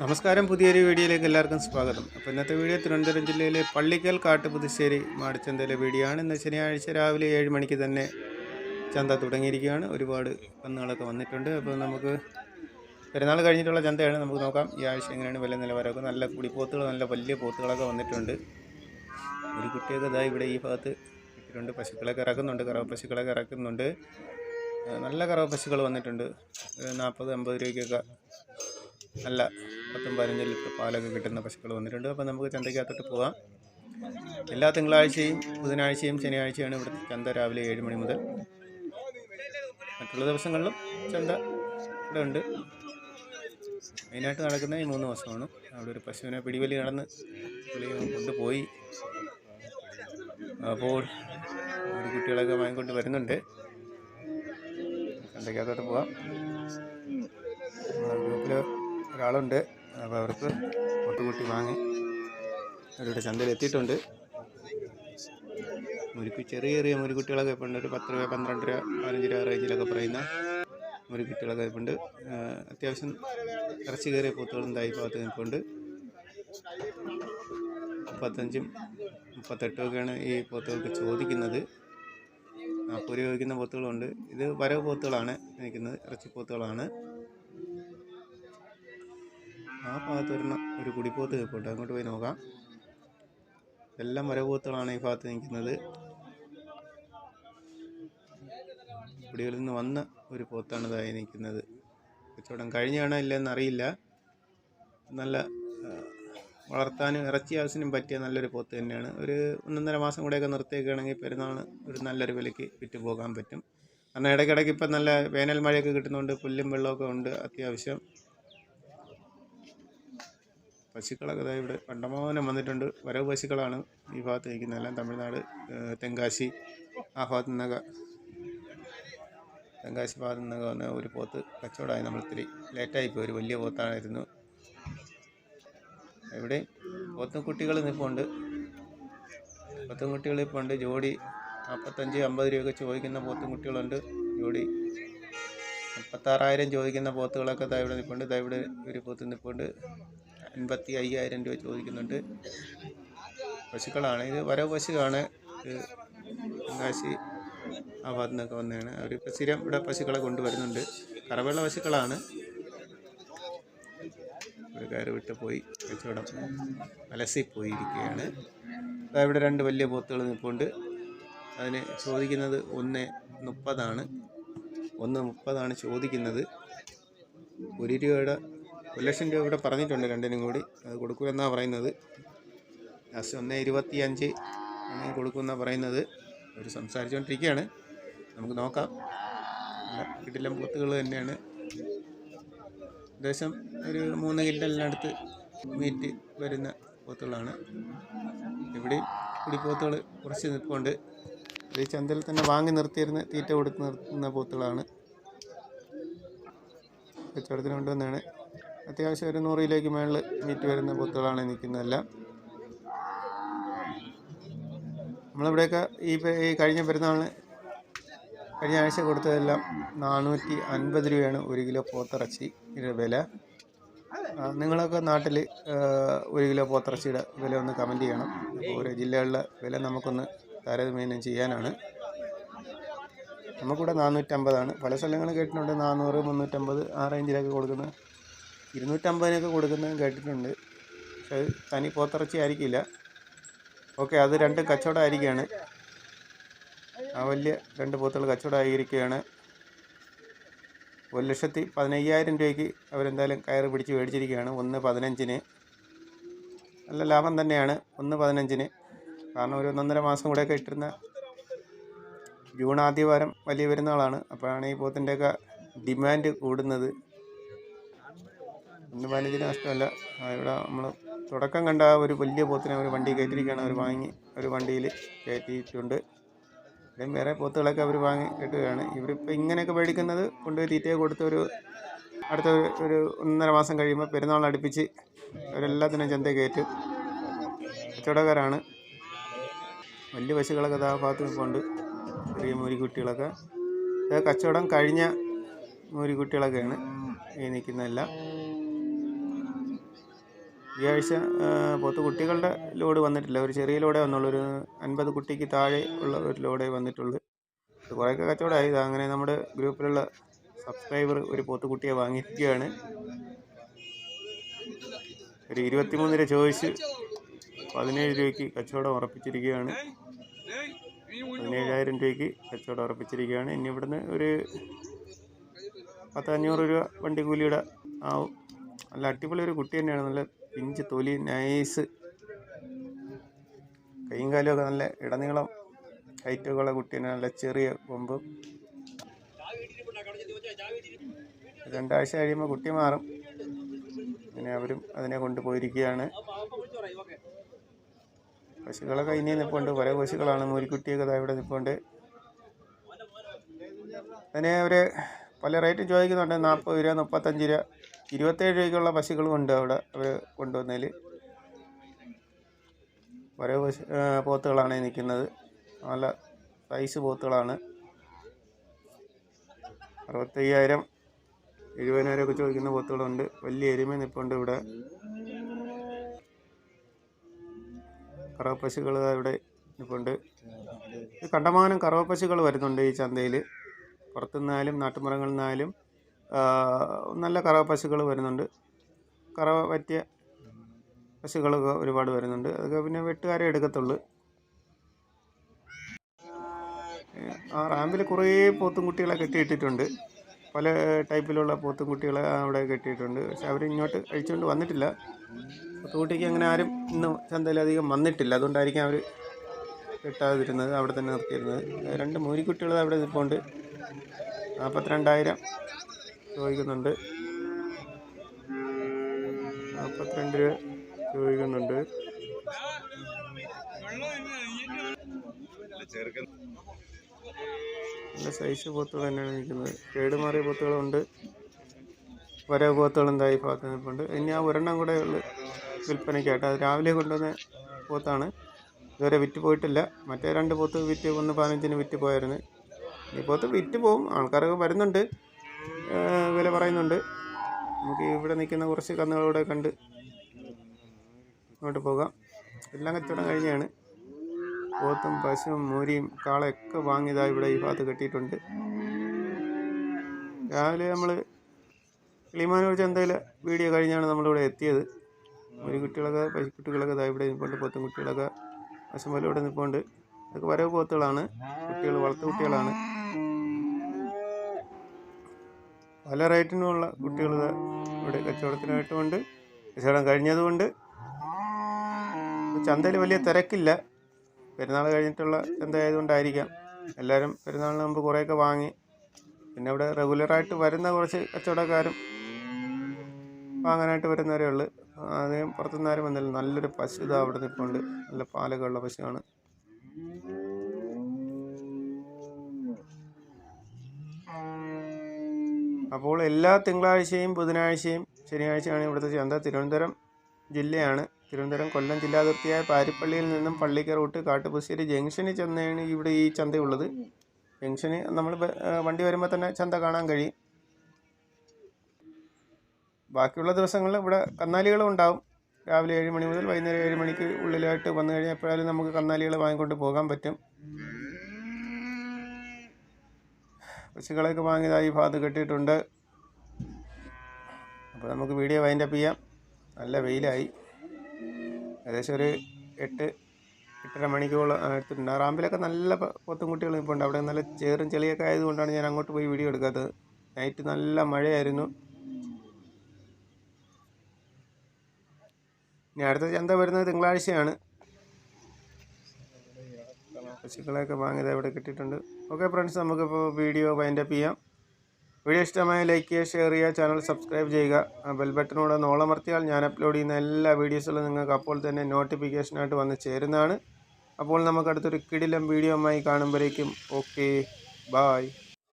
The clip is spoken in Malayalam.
നമസ്കാരം. പുതിയൊരു വീഡിയോയിലേക്ക് എല്ലാവർക്കും സ്വാഗതം. അപ്പോൾ ഇന്നത്തെ വീഡിയോ തിരുവനന്തപുരം ജില്ലയിലെ പള്ളിക്കൽ കാട്ടുപുതുശ്ശേരി മാടിച്ചന്തയിലെ വീഡിയോ ആണ്. ഇന്ന് ശനിയാഴ്ച രാവിലെ ഏഴ് മണിക്ക് തന്നെ ചന്ത തുടങ്ങിയിരിക്കുകയാണ്. ഒരുപാട് കന്നുകളൊക്കെ വന്നിട്ടുണ്ട്. അപ്പോൾ നമുക്ക് പെരുന്നാൾ കഴിഞ്ഞിട്ടുള്ള ചന്തയാണ്. നമുക്ക് നോക്കാം. ഈ ആഴ്ച എങ്ങനെയാണ് വില നിലവാരമൊക്കെ? നല്ല കുടിപ്പോത്തുകൾ നല്ല വലിയ പോത്തുകളൊക്കെ വന്നിട്ടുണ്ട്. ഒരു കുട്ടിയൊക്കെ ഇതാ ഇവിടെ ഈ ഭാഗത്ത് ഇട്ടിട്ടുണ്ട്. പശുക്കളൊക്കെ ഇറക്കുന്നുണ്ട്. കറവ പശുക്കളൊക്കെ ഇറക്കുന്നുണ്ട്. നല്ല കറവ പശുക്കൾ വന്നിട്ടുണ്ട്. നാൽപ്പത് അമ്പത് രൂപയ്ക്കൊക്കെ നല്ല പത്തും പതിനഞ്ചും ലിറ്റർ പാലൊക്കെ കിട്ടുന്ന പശുക്കൾ വന്നിട്ടുണ്ട്. അപ്പോൾ നമുക്ക് ചന്തയ്ക്കകത്തോട്ട് പോകാം. എല്ലാ തിങ്കളാഴ്ചയും ബുധനാഴ്ചയും ശനിയാഴ്ചയാണ് ഇവിടുത്തെ ചന്ത രാവിലെ ഏഴ് മണി മുതൽ. മറ്റുള്ള ദിവസങ്ങളിലും ചന്ത ഇവിടെ ഉണ്ട്. മെയിനായിട്ട് നടക്കുന്ന ഈ മൂന്ന് ദിവസമാണ് അവിടെ ഒരു പശുവിനെ പിടിവലി നടന്ന് പുള്ളി കൊണ്ടുപോയി. അപ്പോൾ ഒരു കുട്ടികളൊക്കെ വാങ്ങിക്കൊണ്ട് വരുന്നുണ്ട്. ചന്തയ്ക്കകത്തോട്ട് പോവാം ഗ്രൂപ്പിൽ ഒരാളുണ്ട്. അപ്പോൾ അവർക്ക് ഒട്ടുകുട്ടി വാങ്ങി അവരുടെ ചന്തയിൽ എത്തിയിട്ടുണ്ട്. മുരുക്ക് ചെറിയ ചെറിയ മുരുക്കുട്ടികളൊക്കെ ഇപ്പോൾ ഉണ്ട്. ഒരു പത്ത് രൂപ പന്ത്രണ്ട് രൂപ പതിനഞ്ച് രൂപ റേഞ്ചിലൊക്കെ പറയുന്ന മുരുക്കുട്ടികളൊക്കെ ഇപ്പോൾ ഉണ്ട്. അത്യാവശ്യം ഇറച്ചി കയറിയ പൂത്തുകളും തായി ഭാഗത്ത് നിൽപ്പുണ്ട് മുപ്പത്തഞ്ചും മുപ്പത്തെട്ടുമൊക്കെയാണ് ഈ പോത്തുകൾക്ക് ചോദിക്കുന്നത്. നാൽപ്പത് രൂപ ചോദിക്കുന്ന പോത്തുകളുണ്ട്. ഇത് വരവ് പോത്തുകളാണ് നിൽക്കുന്നത് ഇറച്ചി പോത്തുകളാണ്. ആ ഭാഗത്ത് ഒരെണ്ണം ഒരു കുടിപ്പോത്ത് നിൽപ്പുണ്ട് അങ്ങോട്ട് പോയി നോക്കാം. എല്ലാം മരപോത്തുകളാണ് ഈ ഭാഗത്ത് നിൽക്കുന്നത്. കുടികളിൽ നിന്ന് വന്ന ഒരു പോത്താണ് ഇതായി നിൽക്കുന്നത്. കച്ചവടം കഴിഞ്ഞാണോ ഇല്ലെന്ന് നല്ല വളർത്താനും ഇറച്ചി ആവശ്യത്തിനും പറ്റിയ നല്ലൊരു പോത്ത് തന്നെയാണ്. ഒരു ഒന്നൊന്നര മാസം കൂടെയൊക്കെ നിർത്തിയേക്കുകയാണെങ്കിൽ പെരുന്നാൾ ഒരു നല്ലൊരു വിലയ്ക്ക് വിറ്റ് പോകാൻ പറ്റും. കാരണം ഇടയ്ക്കിടയ്ക്ക് ഇപ്പം നല്ല വേനൽ മഴയൊക്കെ കിട്ടുന്നുണ്ട് പുല്ലും വെള്ളമൊക്കെ ഉണ്ട് അത്യാവശ്യം. പശുക്കളൊക്കെ ഇവിടെ കണ്ടമാനം വന്നിട്ടുണ്ട്. വരവ് പശുക്കളാണ് ഈ ഭാഗത്ത് നിൽക്കുന്നത്. എല്ലാം തമിഴ്നാട് തെങ്കാശി ആ ഭാഗത്തു നിന്നൊക്കെ തെങ്കാശി ഭാഗത്തു നിന്നൊക്കെ വന്ന ഒരു പോത്ത് കച്ചവടമായി നമ്മൾ ഇത്തിരി ലേറ്റായി പോയി. ഒരു വലിയ പോത്താണായിരുന്നു ഇവിടെ പോത്തും കുട്ടികൾ നിൽപ്പുണ്ട്. പോത്തും കുട്ടികൾ ഇപ്പോൾ ഉണ്ട് ജോഡി നാൽപ്പത്തഞ്ച് അമ്പത് രൂപയൊക്കെ ചോദിക്കുന്ന പോത്തും കുട്ടികളുണ്ട് ജോഡി മുപ്പത്താറായിരം ചോദിക്കുന്ന പോത്തുകളൊക്കെ ദാ ഇവിടെ നിൽപ്പുണ്ട്. ദാ ഇവിടെ ഒരു പോത്ത് നിൽപ്പുണ്ട്. അൻപത്തി അയ്യായിരം രൂപ ചോദിക്കുന്നുണ്ട്. പശുക്കളാണ്. ഇത് വരവ് പശുവാണ്. തെങ്കാശി ആ ഭാഗത്തു നിന്നൊക്കെ വന്നതാണ്. അവരിപ്പോൾ സ്ഥിരം ഇവിടെ പശുക്കളെ കൊണ്ടുവരുന്നുണ്ട്. കറവയുള്ള പശുക്കളാണ്. കയറ് വിട്ട് പോയി കച്ചവടം അലസി പോയിരിക്കുകയാണ് ഇവിടെ രണ്ട് വലിയ പോത്തുകൾ നിൽപ്പുണ്ട്. അതിന് ചോദിക്കുന്നത് ഒന്ന് മുപ്പതാണ്. ഒന്ന് മുപ്പതാണ് ചോദിക്കുന്നത്. ഒരു രൂപയുടെ ഒരു ലക്ഷം രൂപ ഇവിടെ പറഞ്ഞിട്ടുണ്ട് രണ്ടിനും കൂടി. അത് കൊടുക്കുമെന്നാണ് പറയുന്നത്. ലാസ്റ്റ് ഒന്ന് ഇരുപത്തി അഞ്ച് ആണ് കൊടുക്കുമെന്നാണ് പറയുന്നത്. അവർ സംസാരിച്ചുകൊണ്ടിരിക്കുകയാണ് നമുക്ക് നോക്കാം. കിടിലം പോത്തുകൾ തന്നെയാണ്. ഏകദേശം ഒരു മൂന്ന് കിൻഡലിനടുത്ത് മീറ്റ് വരുന്ന പോത്തുകളാണ്. ഇവിടെ കുടിപ്പോത്തുകൾ കുറച്ച് നിൽപ്പുണ്ട്. ഈ ചന്തയിൽ തന്നെ വാങ്ങി നിർത്തിയിരുന്ന തീറ്റ കൊടുത്ത് നിർത്തുന്ന പോത്തുകളാണ്. കച്ചവടത്തിന് കൊണ്ടുവന്നാണ് അത്യാവശ്യം ഒരു നൂറിലേക്ക് മേളിൽ മീറ്റ് വരുന്ന പോത്തുകളാണ് നിൽക്കുന്നതെല്ലാം. നമ്മളിവിടെയൊക്കെ ഈ ഈ കഴിഞ്ഞ പെരുന്നാളിന് കഴിഞ്ഞ ആഴ്ച കൊടുത്തതെല്ലാം നാനൂറ്റി അൻപത് രൂപയാണ് ഒരു കിലോ പോത്തിറച്ചി വില. നിങ്ങളൊക്കെ നാട്ടിൽ ഒരു കിലോ പോത്തിറച്ചിയുടെ വില ഒന്ന് കമന്റ് ചെയ്യണം. ഓരോ ജില്ലകളിലെ വില നമുക്കൊന്ന് താരതമ്യം ചെയ്യാനാണ്. നമുക്കിവിടെ നാനൂറ്റമ്പതാണ് പല സ്ഥലങ്ങളും കേട്ടിട്ടുണ്ട്. നാനൂറ് മുന്നൂറ്റമ്പത് ആ റേഞ്ചിലൊക്കെ കൊടുക്കുന്നത് ഇരുന്നൂറ്റമ്പതിനൊക്കെ കൊടുക്കുന്നതും കേട്ടിട്ടുണ്ട്. പക്ഷെ അത് തനി പോത്തിറച്ചി ആയിരിക്കില്ല ഓക്കെ അത് രണ്ട് കച്ചവടമായിരിക്കുകയാണ് ആ വലിയ രണ്ട് പോത്തുകൾ കച്ചവടമായിരിക്കുകയാണ്. ഒരു ലക്ഷത്തി പതിനയ്യായിരം രൂപയ്ക്ക് അവരെന്തായാലും കയറ് പിടിച്ച് മേടിച്ചിരിക്കുകയാണ്. ഒന്ന് പതിനഞ്ചിന്. നല്ല ലാഭം തന്നെയാണ് ഒന്ന് പതിനഞ്ചിന്. കാരണം ഒരു ഒന്നൊന്നര മാസം കൂടെയൊക്കെ ഇട്ടിരുന്ന ജൂൺ ആദ്യവാരം വലിയ പെരുന്നാളാണ്. അപ്പോഴാണ് ഈ പോത്തിന്റെയൊക്കെ ഡിമാൻഡ് കൂടുന്നത്. ഒന്ന് പതിനഞ്ചിന് നഷ്ടമല്ല ഇവിടെ നമ്മൾ തുടക്കം കണ്ട ഒരു വലിയ പോത്തിനെ അവർ വണ്ടി കയറ്റിയിരിക്കുകയാണ്. അവർ വാങ്ങി ഒരു വണ്ടിയിൽ കയറ്റിയിട്ടുണ്ട്. ഇവിടെയും വേറെ പോത്തുകളൊക്കെ അവർ വാങ്ങി കെട്ടുകയാണ് ഇവരിപ്പോൾ ഇങ്ങനെയൊക്കെ മേടിക്കുന്നത് കൊണ്ടുപോയി തീറ്റയെ കൊടുത്ത് ഒരു അടുത്ത ഒരു- ഒന്നര മാസം കഴിയുമ്പോൾ പെരുന്നാൾ അടുപ്പിച്ച് അവരെല്ലാത്തിനും ചന്ത കയറ്റും. കച്ചവടക്കാരാണ്. വലിയ പശുക്കളൊക്കെ ആ ഭാഗത്ത് നിൽപ്പുണ്ട് ചെറിയ മൂരിക്കുട്ടികളൊക്കെ കച്ചവടം കഴിഞ്ഞ മൂരിക്കുട്ടികളൊക്കെയാണ് ഈ നിൽക്കുന്നതെല്ലാം ഈ ആഴ്ച പോത്ത് കുട്ടികളുടെ ലോഡ് വന്നിട്ടില്ല. ഒരു ചെറിയ ലോഡേ വന്നുള്ളൂ. ഒരു അൻപത് കുട്ടിക്ക് താഴെ ഉള്ള ഒരു ലോഡേ വന്നിട്ടുള്ളൂ. ഇത് കുറേയൊക്കെ കച്ചവടമായി. അങ്ങനെ നമ്മുടെ ഗ്രൂപ്പിലുള്ള സബ്സ്ക്രൈബർ ഒരു പോത്ത് കുട്ടിയെ വാങ്ങിയിരിക്കുകയാണ്. ഒരു ഇരുപത്തിമൂന്ന് രൂപ ചോദിച്ച് പതിനേഴ് രൂപയ്ക്ക് കച്ചവടം ഉറപ്പിച്ചിരിക്കുകയാണ്. പതിനേഴായിരം രൂപയ്ക്ക് കച്ചവടം ഉറപ്പിച്ചിരിക്കുകയാണ്. ഇനി ഇവിടുന്ന് ഒരു പത്തഞ്ഞൂറ് രൂപ വണ്ടി കൂലിയുടെ ആവും. നല്ല അടിപൊളി ഒരു കുട്ടി തന്നെയാണ്. നല്ല പിഞ്ച് തൊലി നൈസ്. കൈയും കാലുമൊക്കെ നല്ല ഇടനീളം ഹൈറ്റൊക്കെ ഉള്ള കുട്ടി തന്നെ നല്ല ചെറിയ കൊമ്പും. രണ്ടാഴ്ച കഴിയുമ്പോൾ കുട്ടി മാറും. അങ്ങനെ അവരും അതിനെ കൊണ്ടുപോയിരിക്കുകയാണ്. പശുക്കളൊക്കെ ഇനി നിൽപ്പുണ്ട് പല പശുക്കളാണ്. മൂരിക്കുട്ടിയൊക്കെ ഇവിടെ നിൽപ്പുണ്ട് അതിനെ അവർ പല റേറ്റും ചോദിക്കുന്നുണ്ട്. നാൽപ്പത് രൂപ മുപ്പത്തഞ്ച് രൂപ. ഇരുപത്തേഴ് രൂപയ്ക്കുള്ള പശുക്കളും ഉണ്ട് അവിടെ അവർ കൊണ്ടുവന്നതിൽ ഓരോ പശു പോത്തുകളാണ് നിൽക്കുന്നത് നല്ല സൈസ് പോത്തുകളാണ്. അറുപത്തയ്യായിരം എഴുപതിനായിരം ഒക്കെ ചോദിക്കുന്ന പോത്തുകളുണ്ട്. വലിയ എരുമ നിൽപ്പുണ്ട് ഇവിടെ. ദാ ഇവിടെ നിൽപ്പുണ്ട് ഇത് കണ്ടമാനം കറവപ്പശുക്കൾ വരുന്നുണ്ട് ഈ ചന്തയിൽ പുറത്തുനിന്നാലും നാട്ടുമൃഗങ്ങളിൽ നിന്നാലും നല്ല കറവ പശുക്കൾ വരുന്നുണ്ട്. കറവ പറ്റിയ പശുക്കളൊക്കെ ഒരുപാട് വരുന്നുണ്ട്. അതൊക്കെ പിന്നെ വെട്ടുകാരെ എടുക്കത്തുള്ളൂ. ആ റാമ്പിൽ കുറേ പോത്തും കുട്ടികളെ കെട്ടിയിട്ടിട്ടുണ്ട്. പല ടൈപ്പിലുള്ള പോത്തും കുട്ടികളെ അവിടെ കെട്ടിയിട്ടുണ്ട്. പക്ഷെ അവർ ഇങ്ങോട്ട് അഴിച്ചുകൊണ്ട് വന്നിട്ടില്ല. പോത്തുകുട്ടിക്ക് അങ്ങനെ ആരും ഇന്ന് ചന്തയിലധികം വന്നിട്ടില്ല. അതുകൊണ്ടായിരിക്കും അവർ കെട്ടാതിരുന്നത് അവിടെ തന്നെ നിർത്തിയിരുന്നത്. രണ്ട് മൂരിക്കുട്ടികൾ അവിടെ നിൽപ്പുണ്ട് നാൽപ്പത്തിരണ്ടായിരം ചോദിക്കുന്നുണ്ട്. നാൽപ്പത്തിരണ്ട് രൂപ ചോദിക്കുന്നുണ്ട്. നല്ല സൈസ് പോത്തുകൾ തന്നെയാണ് നിൽക്കുന്നത്. കേടുമാറിയ പോത്തുകളുണ്ട്. വരവ് പോത്തുകൾ എന്തായി ഭാഗത്ത് നിൽപ്പുണ്ട്. ഇനി ആ ഒരെണ്ണം കൂടെ ഉള്ളു വിൽപ്പനയ്ക്കായിട്ട് അത് രാവിലെ കൊണ്ടുവന്ന പോത്താണ്. ഇതുവരെ വിറ്റ് പോയിട്ടില്ല. മറ്റേ രണ്ട് പോത്ത് വിറ്റ് ഒന്ന് പതിനഞ്ചിന് വിറ്റ് പോയായിരുന്നു. ഈ പോത്ത് വിറ്റ് പോവും ആൾക്കാരൊക്കെ വരുന്നുണ്ട്. വില പറയുന്നുണ്ട്. നമുക്ക് ഇവിടെ നിൽക്കുന്ന കുറച്ച് കന്നുകളൂടെ കണ്ട് അങ്ങോട്ട് പോകാം. എല്ലാം കച്ചവടം കഴിഞ്ഞാണ്. പോത്തും പശുവും മൂരിയും കാളയൊക്കെ വാങ്ങിയതാ ഇവിടെ ഈ ഭാഗത്ത് കെട്ടിയിട്ടുണ്ട്. രാവിലെ നമ്മൾ കിളിമാനൂർ ചന്തയിലെ വീഡിയോ കഴിഞ്ഞാണ് നമ്മളിവിടെ എത്തിയത്. ഒരു കുട്ടികളൊക്കെ പശുക്കുട്ടികളൊക്കെ ഇതാ ഇവിടെ നിൽപ്പുണ്ട് പോത്തും കുട്ടികളൊക്കെ. പശുമ്പോലെ ഇവിടെ നിൽപ്പുണ്ട് അതൊക്കെ വരവ് പോത്തുകളാണ്. കുട്ടികൾ വളർത്തു കുട്ടികളാണ്. പല റേറ്റിനുമുള്ള കുട്ടികൾ ഇവിടെ കച്ചവടത്തിനായിട്ടുമുണ്ട്. കച്ചവടം കഴിഞ്ഞതുകൊണ്ട് ചന്തയിൽ വലിയ തിരക്കില്ല. പെരുന്നാൾ കഴിഞ്ഞിട്ടുള്ള ചന്ത ആയതുകൊണ്ടായിരിക്കാം എല്ലാവരും പെരുന്നാളിന് മുമ്പ് കുറേയൊക്കെ വാങ്ങി. പിന്നെ ഇവിടെ റെഗുലറായിട്ട് വരുന്ന കുറച്ച് കച്ചവടക്കാരും വാങ്ങാനായിട്ട് വരുന്നവരേ ഉള്ളൂ. ആദ്യം പുറത്തുനിന്ന് ആരും വന്നില്ല. നല്ലൊരു പശു ഇതാ അവിടെ നിൽപ്പുണ്ട് നല്ല പാലൊക്കെ ഉള്ള പശുവാണ്. അപ്പോൾ എല്ലാ തിങ്കളാഴ്ചയും ബുധനാഴ്ചയും ശനിയാഴ്ചയാണ് ഇവിടുത്തെ ചന്ത തിരുവനന്തപുരം ജില്ലയാണ്. തിരുവനന്തപുരം കൊല്ലം ജില്ലാതിർത്തിയായ പാരിപ്പള്ളിയിൽ നിന്നും പള്ളിക്ക റൂട്ട് കാട്ടുപുശ്ശേരി ജംഗ്ഷനിൽ ചെന്നാണ് ഇവിടെ ഈ ചന്തയുള്ളത്. ജംഗ്ഷന് നമ്മൾ വണ്ടി വരുമ്പോൾ തന്നെ ചന്ത കാണാൻ കഴിയും. ബാക്കിയുള്ള ദിവസങ്ങളിൽ ഇവിടെ കന്നാലികളും ഉണ്ടാവും. രാവിലെ ഏഴ് മണി മുതൽ വൈകുന്നേരം ഏഴ് മണിക്ക് ഉള്ളിലായിട്ട് വന്നു കഴിഞ്ഞാൽ എപ്പോഴായാലും നമുക്ക് കന്നാലികൾ വാങ്ങിക്കൊണ്ട് പോകാൻ പറ്റും. പശുക്കളെയൊക്കെ വാങ്ങിയതായി ഭാഗത്ത് കെട്ടിയിട്ടുണ്ട്. അപ്പോൾ നമുക്ക് വീഡിയോ വൈൻഡപ്പ് ചെയ്യാം. നല്ല വെയിലായി. ഏകദേശം ഒരു എട്ട് എട്ടര മണിക്കൂർ എടുത്തിട്ടുണ്ട്. റാമ്പിലൊക്കെ നല്ല പൊത്തും കുട്ടികളും ഇപ്പോൾ ഉണ്ട്. അവിടെ നല്ല ചേറും ചെളിയൊക്കെ ആയതുകൊണ്ടാണ് ഞാൻ അങ്ങോട്ട് പോയി വീഡിയോ എടുക്കാത്തത്. നൈറ്റ് നല്ല മഴയായിരുന്നു. ഇനി അടുത്ത ചന്ത വരുന്നത് തിങ്കളാഴ്ചയാണ്. പശുക്കളെയൊക്കെ വാങ്ങിയത് ഇവിടെ കിട്ടിയിട്ടുണ്ട്. ഓക്കെ ഫ്രണ്ട്സ് നമുക്കിപ്പോൾ വീഡിയോ വൈൻഡപ്പ് ചെയ്യാം. വീഡിയോ ഇഷ്ടമായ ലൈക്ക് ചെയ്യുക ഷെയർ ചെയ്യുക ചാനൽ സബ്സ്ക്രൈബ് ചെയ്യുക. ബെൽ ബട്ടനോട് നോളമർത്തിയാൽ ഞാൻ അപ്ലോഡ് ചെയ്യുന്ന എല്ലാ വീഡിയോസുകളും നിങ്ങൾക്ക് അപ്പോൾ തന്നെ നോട്ടിഫിക്കേഷനായിട്ട് വന്ന് ചേരുന്നതാണ്. അപ്പോൾ നമുക്ക് അടുത്തൊരു കിടിലം ആയി കാണുമ്പോഴേക്കും ഓക്കെ ബായ്